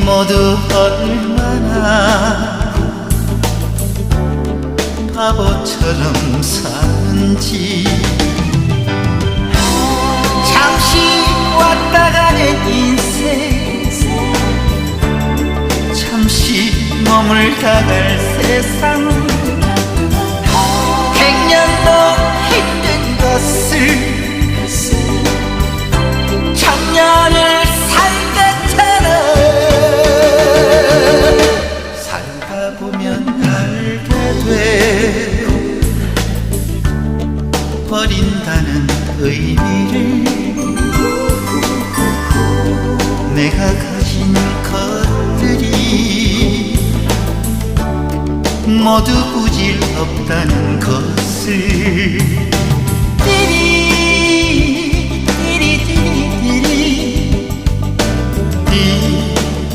모두 얼마나 바보처럼 사는지. 잠시 왔다 가는 인생. 잠시 머물다 갈 세상 알게 돼. 버린다는 의미를 내가 가진 것들이 모두 부질 없다는 것을